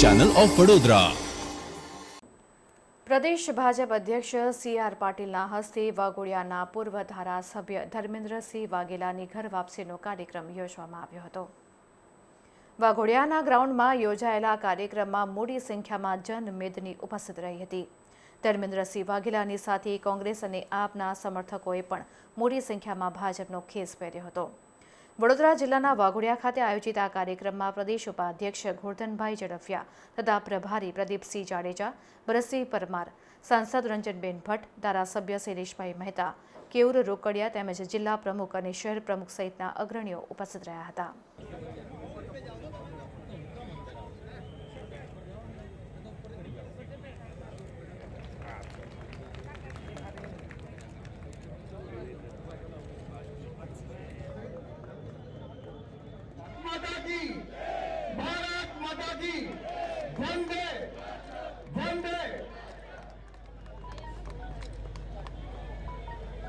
Channel of Vadodara પ્રદેશ ભાજપ અધ્યક્ષ C R પાટીલના હસ્તે વાઘોડિયાના પૂર્વ ધારાસભ્ય ધર્મેન્દ્રસિંહ વાઘેલાની ઘર વાપસીનો કાર્યક્રમ યોજવામાં આવ્યો હતો. વાઘોડિયાના ગ્રાઉન્ડમાં યોજાયેલા કાર્યક્રમમાં મોટી સંખ્યામાં જનમેદની ઉપસ્થિત રહી હતી. ધર્મેન્દ્રસિંહ વાઘેલાની સાથે કોંગ્રેસ અને આપના સમર્થકોએ પણ મોટી સંખ્યામાં ભાજપનો ખેસ પહેર્યો હતો. વડોદરા જિલ્લાના વાઘોડિયા ખાતે આયોજિત આ કાર્યક્રમમાં પ્રદેશ ઉપાધ્યક્ષ ગોરધનભાઈ ઝડફિયા તથા પ્રભારી પ્રદીપસિંહ જાડેજા ભરતસિંહ પરમાર, સાંસદ રંજનબેન ભટ્ટ, ધારાસભ્ય શૈલેષભાઈ મહેતા કેયુર રોકડિયા તેમજ જિલ્લા પ્રમુખ અને શહેર પ્રમુખ સહિતના અગ્રણીઓ ઉપસ્થિત રહ્યા હતા.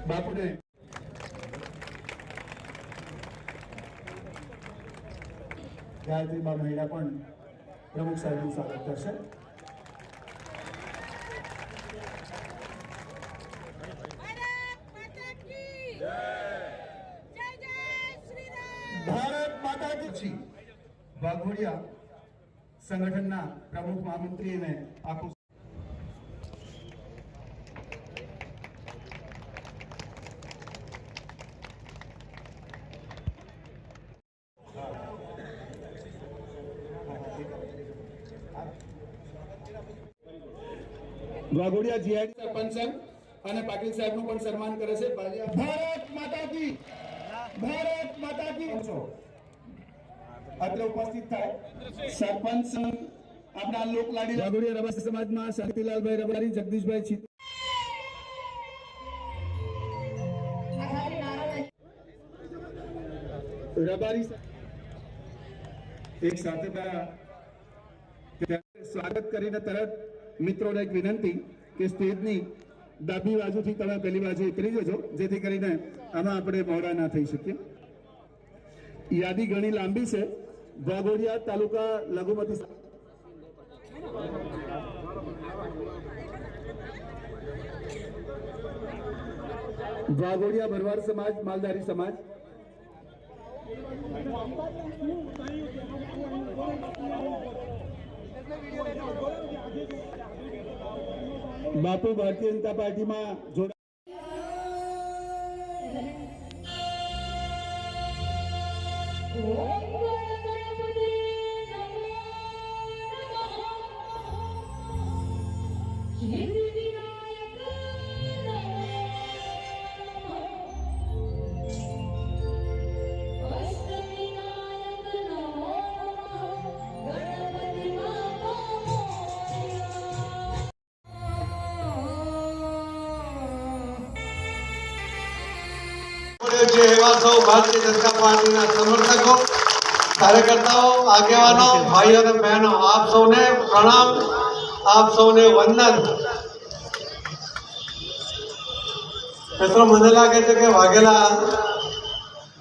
બાપુને ગાયત્રી બા મહિલા પણ પ્રમુખ સાહેબનું સ્વાગત કરશે ભારત માતા કી જય જય શ્રી રામ વાઘોડિયા જીઆઈડી સરપંચ સંઘ અને પાટીલ સાહેબનું પણ સન્માન કરે છે. ભારત માતા કી ભારત માતા કી અત્રે ઉપસ્થિત થાય. સરપંચ સંઘ આપણા લોક લાડી વાઘોડિયા રબારી સમાજમાં શાંતિલાલભાઈ રબારી જગદીશભાઈ છે રબારી એક સાથે સ્વાગત કરીને તરત મિત્રોને એક વિનંતી કે સ્ટેજની ડાબી બાજુથી તમે પેલી બાજુ ઉતરી જજો, જેથી કરીને આમાં આપણે મોડા ના થઈ શકીએ. યાદી ઘણી લાંબી છે. વાઘોડિયા તાલુકા લઘુમતી વાઘોડિયા ભરવાડ સમાજ, માલધારી સમાજ. બાપુ ભારતીય જનતા પાર્ટીમાં જોડા ઓમ જનતા પાર્ટીના સમર્થકો, કાર્યકર્તાઓ, આગેવાનો, ભાઈઓ અને બહેનો, આપ સૌને આપ સૌને વંદન. મિત્રો, મને લાગે છે કે વાઘેલા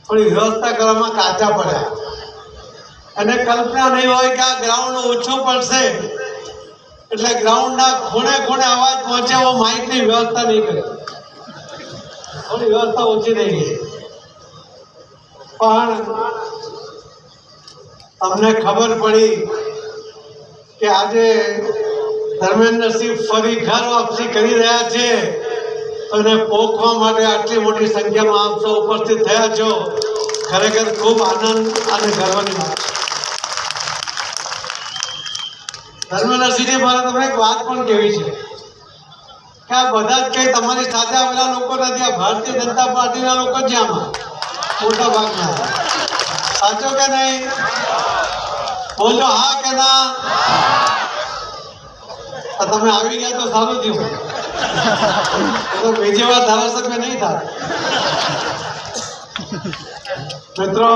થોડી વ્યવસ્થા કરવામાં કાચા પડ્યા. અને કલ્પના નહીં હોય કે આ ગ્રાઉન્ડ ઓછું પડશે. એટલે ગ્રાઉન્ડના ખૂણે ખૂણે અવાજ પહોંચે એવો માઇકની વ્યવસ્થા નહીં કરે. થોડી વ્યવસ્થા ઓછી નહીં ગઈ. પણ અમને ખબર પડી કે આજે ધર્મેન્દ્રસિંહ ફરી ઘર વાપસી કરી રહ્યા છે અને પોખવા માટે આટલી મોટી સંખ્યામાં આપ સૌ ઉપસ્થિત થયા છો. ખરેખર ખૂબ આનંદ અને ગર્વની વાત ધર્મેન્દ્રસિંહજી મારે તમને એક વાત પણ કહેવી છે કે આ બધા જ કઈ તમારી સાથે આવેલા લોકો નથી, આ ભારતીય જનતા પાર્ટીના લોકો છે આમાં. મોટા ભાગના સાચો કે નહીં બોલો હા કે ના તમે આવી ગયા તો સારું થયું બીજી વાર ધારાસભ્ય નહીં થાય મિત્રો